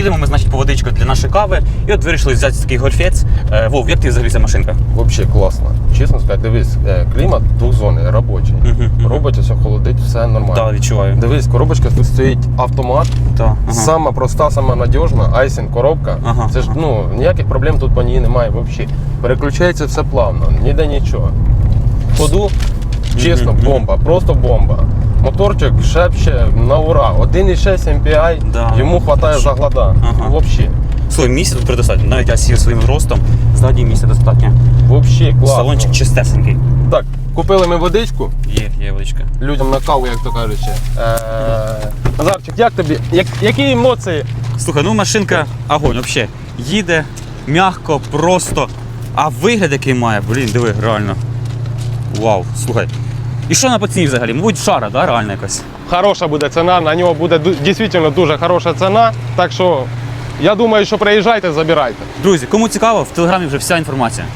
їдемо ми, значить, по водичку для нашої кави. І от вирішили взяти такий гольфець. Е, Вов, як ти взагалі ця машинка? Взагалі класно. Чесно сказати, дивись, е, клімат двохзонний, робочий. Мгм, мгм. Робить все холодить, все нормально. Так, відчуваю. Дивись, коробочка тут стоїть автомат. Так, ага. Сама проста, сама надіжна, айсінг коробка. Ага, Це ж ну ніяких проблем тут по ній немає взагалі. Переключається все плавно, ніде нічого. Ходу, чесно, бомба, просто бомба. Моторчик шепче на ура. 1,6 MPI, Да. йому вистачає за глада. Ага. Взагалі. Слухай, місця тут предостатньо. Навіть я сів своїм ростом, ззаді місця достатньо. Взагалі класно. Салончик чистесенький. Так, купили ми водичку. Є, є водичка. людям на каву, як то кажуть. Е, Назарчик, як тобі? Як, які емоції? Слухай, ну машинка огонь, взагалі. Їде м'яко, просто. А вигляд який має, блін, диви, реально. Вау, слухай. І що на по ціні взагалі? Мабуть, шара, да, реально якась. Хороша буде ціна, на нього буде дійсно дуже хороша ціна. Так що я думаю, що приїжджайте, забирайте. Друзі, кому цікаво, в телеграмі вже вся інформація.